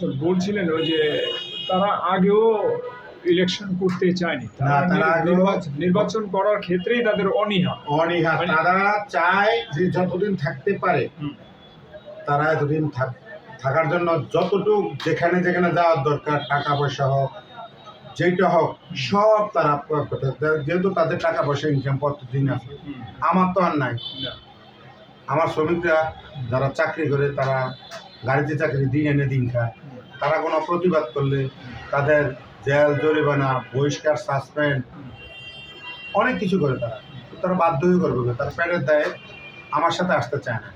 বলছিলেন ওই যে তারা আগেও ইলেকশন করতে চায়নি। তারা নির্বাচন- করার ক্ষেত্রেই তাদের অনীহা। অনীহা। মানে- তারা চায় যে যতদিন থাকতে পারে তারা এতদিন থাক- থাকার জন্য যতটুকু যেখানে যেখানে যাওয়ার দরকার টাকা পয়সা হোক যেটা হোক সব তারা প্রয়োগ করতে যেহেতু তাদের টাকা পয়সা ইনকাম প্রতিদিন আছে আমার তো আর নাই। আমার শ্রমিকরা যারা চাকরি করে তারা গাড়িতে চাকরি দিন এনে দিন খায়। তারা কোনো প্রতিবাদ করলে তাদের জেল জরিমানা বহিষ্কার সাসপেন্ড অনেক কিছু করে তারা। তারা বাধ্য হয়ে করবে তারা প্যাডের দায়ে আমার সাথে আসতে চায় না।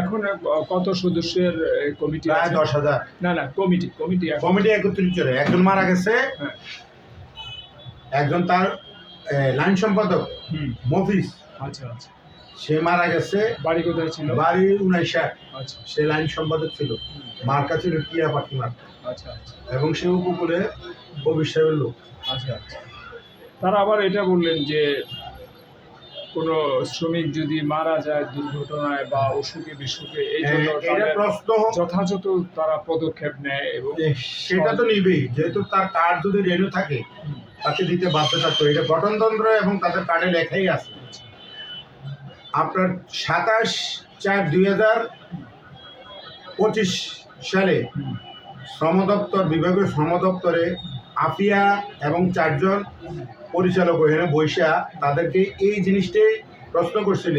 এখন কত সদস্যের কমিটি প্রায় দশ হাজার। না না কমিটি কমিটি কমিটি একত্রিত করে। একজন মারা গেছে। হ্যাঁ। একজন তার লাইন সম্পাদক মফিস আচ্ছা আচ্ছা। সে মারা গেছে। বাড়ি কোথায় ছিল? বাড়ি উনাইশাট আচ্ছা। সে লাইন সম্পাদক ছিল। হুম, মার্কা ছিল টিয়া পাখি মার্কা আচ্ছা আচ্ছা। এবং সে উপকূলে সাহেবের লোক। আচ্ছা আচ্ছা। তারা আবার এটা বললেন যে কোনো শ্রমিক যদি মারা যায় দুর্ঘটনায় বা অসুখে বিসুখে এই জন্য তাদের প্রশ্ন। যথাযথ তারা পদক্ষেপ নেয় এবং সেটা তো নিবেই। যেহেতু তার কার্ড যদি রেনু থাকে তাকে দিতে বাধ্য থাকতো এটা গঠনতন্ত্র এবং তাদের কার্ডে লেখাই আছে। আপনার সাতাশ চার দুই হাজার পঁচিশ সালে শ্রম দপ্তর বিভাগীয় শ্রম দপ্তরে আফিয়া এবং চারজন পরিচালক ওখানে বৈশা তাদেরকে এই জিনিসটাই প্রশ্ন করছিল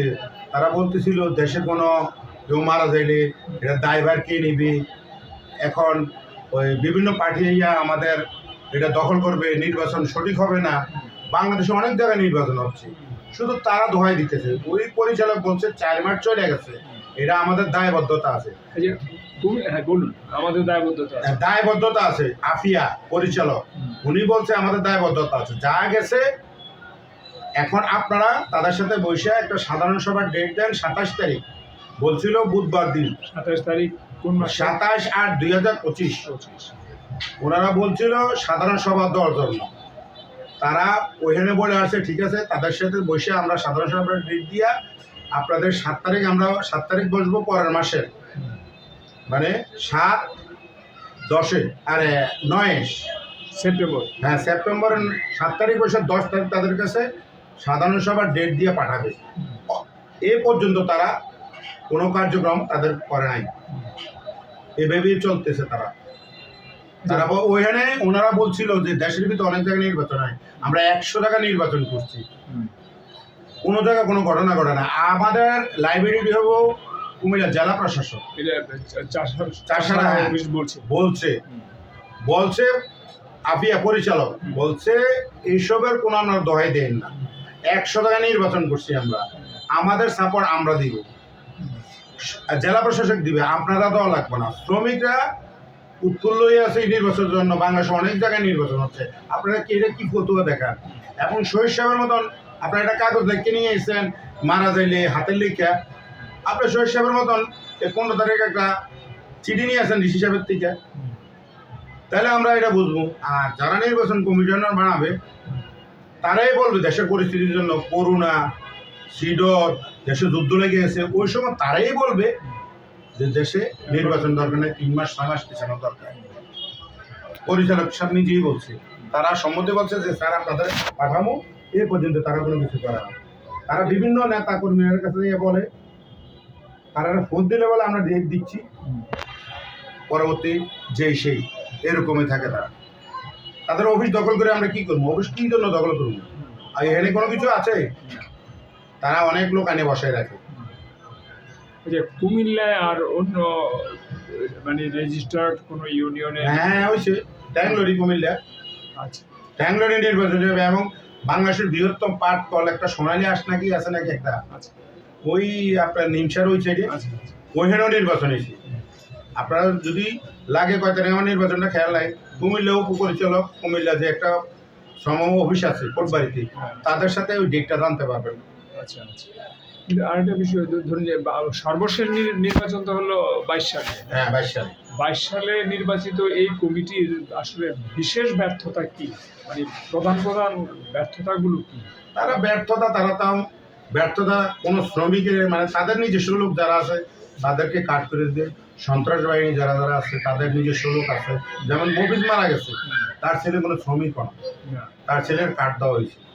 তারা বলতেছিল, দেশে কোনো কেউ মারা যাইলে এটা দায়ভার কে নিবে? এখন ওই বিভিন্ন পার্টি আমাদের এটা দখল করবে, নির্বাচন সঠিক হবে না। বাংলাদেশে অনেক জায়গায় নির্বাচন হচ্ছে। শুধু তারা দোহাই দিতেছে। ওই পরিচালক বলছে চার মাস চলে গেছে। এটা আমাদের দায়বদ্ধতা আছে। তুমি হ্যাঁ বলুন আমাদের দায়বদ্ধতা আছে। দায়বদ্ধতা আছে আফিয়া পরিচালক। উনি বলছে আমাদের দায়বদ্ধতা আছে। যা গেছে এখন আপনারা তাদের সাথে বসে একটা সাধারণ সভার ডেট দেন সাতাশ তারিখ। বলছিল বুধবার দিন। সাতাশ তারিখ কোন মাস? সাতাশ আট দুই হাজার পঁচিশ। ওনারা বলছিল সাধারণ সভা দেওয়ার জন্য তারা ওইখানে বলে আসে ঠিক আছে তাদের সাথে বসে আমরা সাধারণ সভার ডেট দিয়া আপনাদের সাত তারিখ আমরা সাত তারিখ বসবো পরের মাসের। মানে সাত দশে আরে নয় সেপ্টেম্বর। হ্যাঁ সেপ্টেম্বরের সাত তারিখ বসে দশ তারিখ তাদের কাছে সাধারণ সভার ডেট দিয়ে পাঠাবে। এ পর্যন্ত তারা কোনো কার্যক্রম তাদের করে নাই। এভাবেই চলতেছে তারা। তারা ওইখানে ওনারা বলছিল যে দেশের ভিতরে অনেক জায়গায় নির্বাচন হয়। আমরা একশো টাকা নির্বাচন করছি। কোনো জায়গায় কোনো ঘটনা ঘটে না। আমাদের লাইব্রেরি হব কুমিল্লা জেলা প্রশাসক। হ্যাঁ। বলছে। বলছে। আপিয়া পরিচালক বলছে এইসবের কোনো আমরা দোহাই দেন না। একশো টাকা নির্বাচন করছি আমরা। আমাদের সাপোর্ট আমরা দিব। জেলা প্রশাসক দিবে। আপনারা দেওয়া লাগবে না। শ্রমিকরা উৎফুল্ল হয়ে আছে এই নির্বাচনের জন্য, বাংলাদেশে অনেক জায়গায় নির্বাচন হচ্ছে। আপনারা কি এটা কি ফতুয়া দেখান? এখন শৈশবের মতন আপনারা একটা কাগজ দেখে নিয়ে এসেছেন, মারা যাইলে হাতের লেখা। আপনার শৈশবের মতন এই পনেরো তারিখ একটা চিঠি নিয়ে আসেন ঋষি সাহেবের থেকে। তাহলে আমরা এটা বুঝব। আর যারা নির্বাচন কমিশনার বানাবে, তারাই বলবে দেশের পরিস্থিতির জন্য করুণা, সিডর, দেশে যুদ্ধ লেগে গেছে। ওই সময় তারাই বলবে যে দেশে নির্বাচন দরকার নেই, তিন মাস, ছয় মাস পিছানো দরকার। পরিচালক সাহেব নিজেই বলছে, তারা সম্মতি বলছে যে স্যার আপনাদের পাঠামো, এ পর্যন্ত তারা কোনো কিছু করে তারা বিভিন্ন নেতা কর্মীদের কাছে গিয়ে বলে, তারা ফোন দিলে বলে আমরা ডেট দিচ্ছি, পরবর্তী যেই সেই, এরকমই থাকে তারা। তাদের অফিস দখল করে আমরা কি করব? অফিস কি জন্য দখল করব? আর এখানে কোনো কিছু আছে? তারা অনেক লোক আনে বসায় রাখে। যে কুমিল্লায় আর অন্য মানে রেজিস্টার্ড কোনো ইউনিয়নে হ্যাঁ হয়েছে ট্যাংলোরি কুমিল্লা। আচ্ছা। ট্যাংলোরি নির্বাচন হবে এবং বাংলাদেশের বৃহত্তম পাট কল একটা সোনালী আস নাকি আছে নাকি একটা? আচ্ছা। ওই আপনার নিমসার ওই সাইডে আচ্ছা আচ্ছা। ওইখানেও নির্বাচন হয়েছে। আপনারা যদি লাগে কয় কয়টা আমার নির্বাচনটা খেয়াল নাই। কুমিল্লা উপপরিচালক কুমিল্লা যে একটা সম অফিস আছে কোটবাড়িতে হ্যাঁ, তাদের সাথে ওই ডেটটা জানতে পারবেন। আচ্ছা আচ্ছা। কিন্তু আরেকটা বিষয় ধরুন যে সর্বশেষ নির- নির্বাচন তো হলো বাইশ সালে। হ্যাঁ বাইশ সালে। বাইশ সালে নির্বাচিত এই কমিটির আসলে বিশেষ ব্যর্থতা কি? মানে প্রধান প্রধান ব্যর্থতাগুলো কি? তারা ব্যর্থতা তারা তাও ব্যর্থতা কোনো শ্রমিকের মানে তাদের নিজস্ব লোক যারা আছে তাদেরকে কাট করে দিয়ে সন্ত্রাস বাহিনী যারা যারা আছে তাদের নিজস্ব লোক আছে। যেমন মফিজ মারা গেছে তার ছেলে কোনো শ্রমিক না। তার ছেলের কার্ড দেওয়া হয়েছে।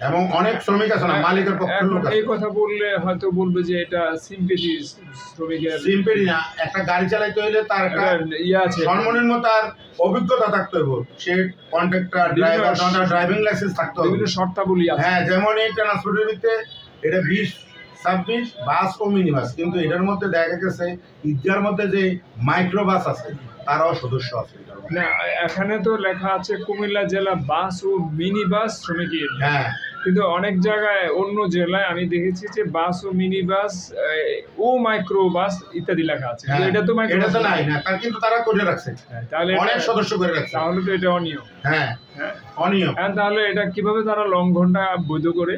এবং অনেক শ্রমিক আছে না মালিকের পক্ষের লোক এই কথা বললে হয়তো বলবে যে এটা সিম্পেথি শ্রমিকের সিম্পলি না একটা গাড়ি চালাইতে হইলে তার একটা ইয়ে আছে। মতো তার অভিজ্ঞতা থাকতে হবে সে কন্ট্রাক্টর ড্রাইভার ড্রাইভিং লাইসেন্স থাকতে হবে। বিভিন্ন শর্তাবলী আছে। হ্যাঁ যেমন এই ট্রান্সপোর্টের এটা বিশ ছাব্বিশ বাস ও মিনি বাস কিন্তু এটার মধ্যে দেখা গেছে ঈদগার মধ্যে যে মাইক্রো বাস আছে তারাও সদস্য আছে না এখানে তো লেখা আছে কুমিল্লা জেলা বাস ও মিনি বাস শ্রমিক হ্যাঁ। কিন্তু অনেক জায়গায় অন্য জেলায় আমি দেখেছি যে বাস ও মিনি বাস ও মাইক্রো বাস ইত্যাদি লেখা আছে। হ্যাঁ, এটা তো মাইক্রো এটা তো নাই না তার কিন্তু তারা করে রাখছে। হ্যাঁ, তাহলে অনেক সদস্য করে রাখছে। তাহলে তো এটা অনিয়ম। হ্যাঁ। হ্যাঁ। অনিয়ম। হ্যাঁ, তাহলে এটা কীভাবে তারা লঙ্ঘনটা বৈধ করে?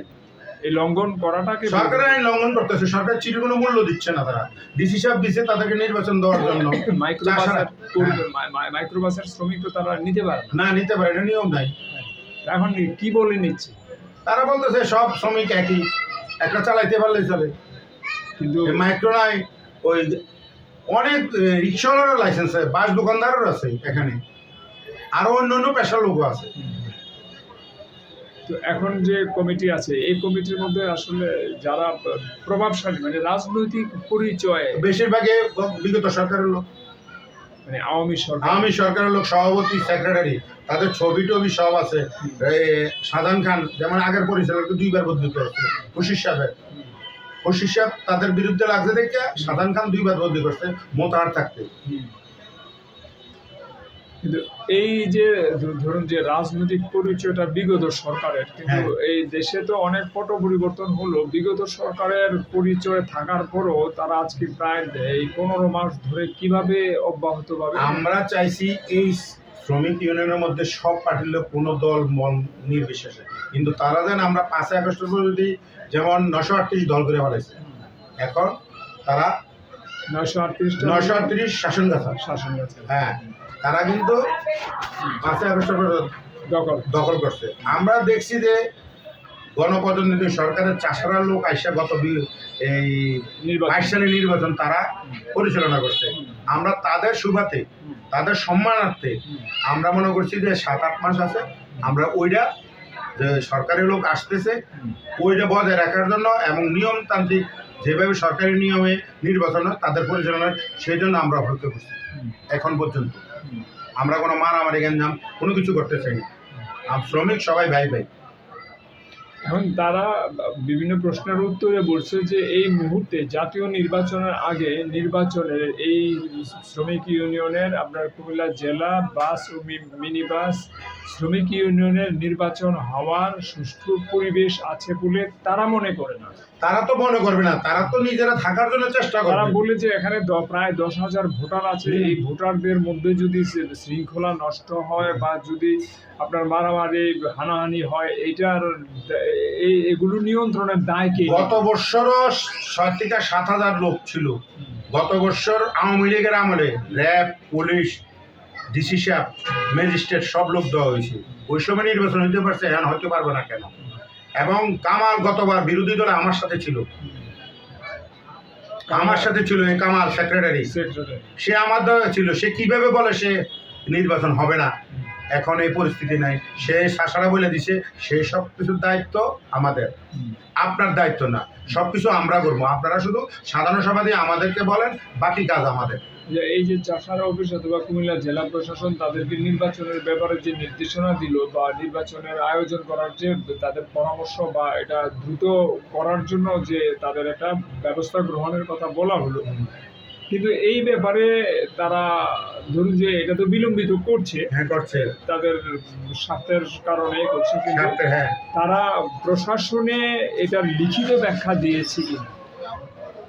এই লঙ্ঘন করাটাকে সরকারের আইন লঙ্ঘন করতেছে সরকার চিঠি কোনো মূল্য দিচ্ছে না তারা। ডিসি সাহেব দিচ্ছে তাদেরকে নির্বাচন দেওয়ার জন্য। মাইক্রোবাসের শ্রমিক তো তারা নিতে পারে না। নিতে পারে এটা নিয়ম নাই। এখন কি বলে নিচ্ছে? তারা বলতেছে সব শ্রমিক একই। একটা চালাইতে পারলে চলে। কিন্তু মাইক্রো নাই ওই অনেক রিক্সাওয়ালারও লাইসেন্স আছে বাস দোকানদারেরও আছে এখানে। আরও অন্য অন্য পেশার লোকও আছে। তো এখন যে কমিটি আছে এই কমিটির মধ্যে আসলে যারা প্রভাবশালী মানে রাজনৈতিক পরিচয় বেশিরভাগে বিগত সরকারের লোক। মানে আওয়ামী সরকার। আওয়ামী সরকারের লোক সভাপতি সেক্রেটারি তাদের ছবি টবি সব আছে। সাধান খান যেমন আগের পরিচালককে দুইবার বদলি করেছে খুশির সাহেবের খুশির সাহেব তাদের বিরুদ্ধে লাগছে দেখে সাধান খান দুইবার বদলি করছে মোতাহার থাকতে। কিন্তু এই যে ধরুন যে রাজনৈতিক পরিচয়টা বিগত সরকারের কিন্তু হ্যাঁ। এই দেশে তো অনেক পট পরিবর্তন হলো। বিগত সরকারের পরিচয় থাকার পরও তারা আজকে প্রায় এই পনেরো মাস ধরে কীভাবে অব্যাহত ভাবে আমরা চাইছি এই শ্রমিক ইউনিয়নের মধ্যে সব পার্টির লোক কোনো দল মন নির্বিশেষে। কিন্তু তারা যেন আমরা পাঁচই আগস্টের পর যদি যেমন নশো আটত্রিশ দল করে ফেলেছে এখন তারা নয়শো আটত্রিশ নশো আটত্রিশ শাসন গাছা শাসন আছে হ্যাঁ। তারা কিন্তু পাঁচই দখল। দখল করছে। আমরা দেখছি যে গণপ্রতিনিধি সরকারের চাষারা লোক আইসা গত এই নির্বাচন। বাইশ সালে নির্বাচন তারা পরিচালনা করছে। আমরা তাদের সুবাতে তাদের সম্মানার্থে আমরা মনে করছি যে সাত আট মাস আছে। আমরা ওইটা যে সরকারি লোক আসতেছে। ওইটা বজায় রাখার জন্য এবং নিয়মতান্ত্রিক যেভাবে সরকারি নিয়মে নির্বাচন হয় তাদের পরিচালনা সেই জন্য আমরা অপেক্ষা করছি। এখন পর্যন্ত। আমরা কোনো মারামারি গেঞ্জাম, কোনো কিছু করতে চাই না শ্রমিক সবাই ভাই ভাই। এখন তারা বিভিন্ন প্রশ্নের উত্তরে বলছে যে এই মুহূর্তে জাতীয় নির্বাচনের আগে নির্বাচনের এই শ্রমিক ইউনিয়নের আপনার কুমিল্লা জেলা বাস ও মিনি বাস শ্রমিক ইউনিয়নের নির্বাচন হওয়ার সুষ্ঠু পরিবেশ আছে বলে তারা মনে করে না। তারা তো মনে করবে না তারা তো নিজেরা থাকার জন্য চেষ্টা করে তারা বলে যে এখানে প্রায় দশ হাজার ভোটার আছে এই ভোটারদের মধ্যে যদি শৃঙ্খলা নষ্ট হয় বা যদি আপনার মারামারি হানাহানি হয় এইটার এই এগুলো নিয়ন্ত্রণের দায় কে? গত বৎসরও ছয় থেকে সাত হাজার লোক ছিল। গত বছর আওয়ামী লীগের আমলে র্যাব পুলিশ ডিসি সাহেব ম্যাজিস্ট্রেট সব লোক দেওয়া হয়েছে। ওই সময় নির্বাচন হইতে পারছে এখন হইতে পারব না কেন? এবং কামাল গতবার বিরোধী দলে আমার সাথে ছিল। আমার সাথে ছিল কামাল সেক্রেটারি সে আমার দ্বারা ছিল। সে কীভাবে বলে সে নির্বাচন হবে না? এখন এই পরিস্থিতি নাই। সে শাসারা বলে দিছে সেই সব কিছুর দায়িত্ব আমাদের। আপনার দায়িত্ব না। সব কিছু আমরা করব। আপনারা শুধু সাধারণ সভা দিয়ে আমাদেরকে বলেন, বাকি কাজ আমাদের। এই যে চাষারা অফিস অথবা কুমিল্লা জেলা প্রশাসন তাদেরকে নির্বাচনের ব্যাপারে যে নির্দেশনা দিল বা নির্বাচনের আয়োজন করার যে তাদের পরামর্শ বা এটা দ্রুত করার জন্য যে তাদের একটা ব্যবস্থা গ্রহণের কথা বলা হলো কিন্তু এই ব্যাপারে তারা ধরুন যে এটা তো বিলম্বিত করছে। হ্যাঁ করছে। তাদের স্বার্থের কারণে করছে কিন্তু হ্যাঁ। তারা প্রশাসনে এটার লিখিত ব্যাখ্যা দিয়েছে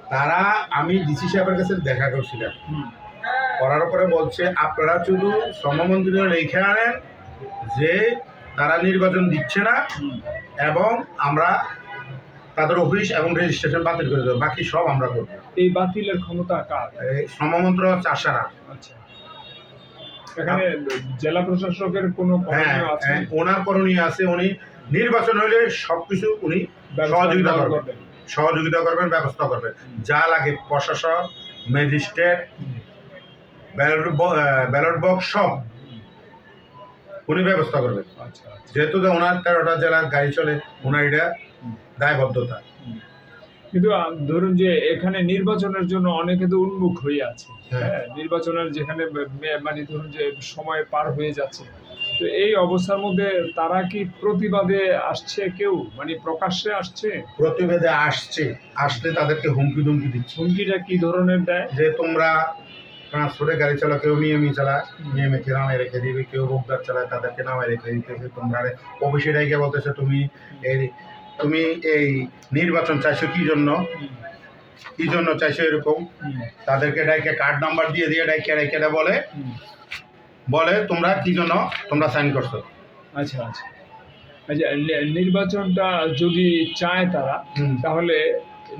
তারা আমি ডিসি সাহেবের কাছে দেখা করছিলাম। করার পরে বলছে আপনারা শুধু শ্রমমন্ত্রীরা লেখে আনেন যে তারা নির্বাচন দিচ্ছে না এবং আমরা তাদের অফিস এবং রেজিস্ট্রেশন বাতিল করে দেবো বাকি সব আমরা করব। এই বাতিলের ক্ষমতা কার? এই শ্রমমন্ত্র চাষারা। আচ্ছা। এখানে জেলা প্রশাসকের কোনো হ্যাঁ হ্যাঁ, ওনার করণীয় আছে উনি নির্বাচন হলে সব কিছু উনি সহযোগিতা করবেন। সহযোগিতা করবেন ব্যবস্থা করবেন। যা লাগে প্রশাসন ম্যাজিস্ট্রেট ব্যালট ব্যালট বক্স সব উনি ব্যবস্থা করবেন। আচ্ছা আচ্ছা। যেহেতু ওনার তেরোটা জেলার গাড়ি চলে ওনার এটা দায়বদ্ধতা। কিন্তু ধরুন যে এখানে নির্বাচনের জন্য অনেকে তো উন্মুখ হয়ে আছে। হ্যাঁ। হ্যাঁ নির্বাচনের যেখানে মানে ধরুন যে সময় পার হয়ে যাচ্ছে। তো এই অবস্থার মধ্যে তারা কি প্রতিবাদে আসছে কেউ? মানে প্রকাশ্যে আসছে? প্রতিবেদে আসছে। আসলে তাদেরকে হুমকি দুমকি দিচ্ছে। হুমকিটা কি ধরনের দেয়? যে তোমরা ট্রান্সপোর্টে গাড়ি চালা কেউ নিয়মি চালায়। নিয়মিত নামে রেখে দিবে? কেউ রোগদার চালায় তাদেরকে নামে রেখে দিতেছে। তোমরা অফিসে ডাইকে বলতেছে তুমি এই তুমি এই নির্বাচন চাইছো কি জন্য? কি জন্য চাইছো এরকম? তাদেরকে ডাইকে কার্ড নাম্বার দিয়ে দিয়ে ডাইকে ডাইকে বলে। বলে তোমরা কি জন্য তোমরা সাইন করছ। আচ্ছা আচ্ছা। আচ্ছা নির্বাচনটা যদি চায় তারা তাহলে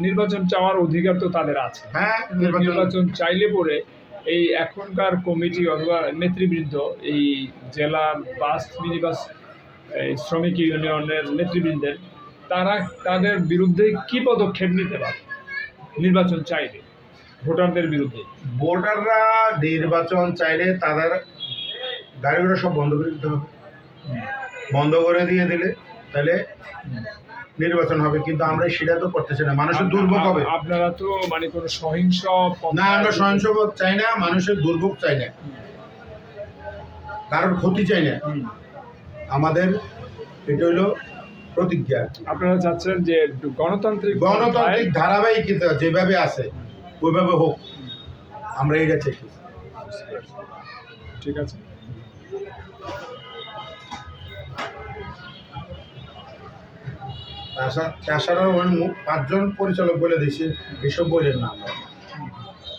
নির্বাচন চাওয়ার অধিকার তো তাদের আছে। হ্যাঁ নির্বাচন চাইলে পরে এই এখনকার কমিটি অথবা নেতৃবৃন্দ এই জেলা বাস মিনি বাস এই শ্রমিক ইউনিয়নের নেতৃবৃন্দের তারা তাদের বিরুদ্ধে কি পদক্ষেপ নিতে পারে? নির্বাচন চাইলে ভোটারদের বিরুদ্ধে। ভোটাররা নির্বাচন চাইলে তাদের গাড়িগুলো সব বন্ধ করে দিতে হবে। বন্ধ করে দিয়ে দিলে তাহলে নির্বাচন হবে কিন্তু আমরা সেটা তো করতেছি না। মানুষের দুর্ভোগ হবে। আপনারা তো মানে কোনো সহিংস না আমরা সহিংস চাই না মানুষের দুর্ভোগ চাই না। কারোর ক্ষতি চাই না। আমাদের এটা হইল প্রতিজ্ঞা আপনারা চাচ্ছেন যে গণতান্ত্রিক গণতান্ত্রিক ধারাবাহিকতা যেভাবে আছে ওইভাবে হোক। আমরা এটা চাই ঠিক আছে। তাছাড়া আমি পাঁচজন পরিচালক বলে দিয়েছি এসব বললেন না আমরা।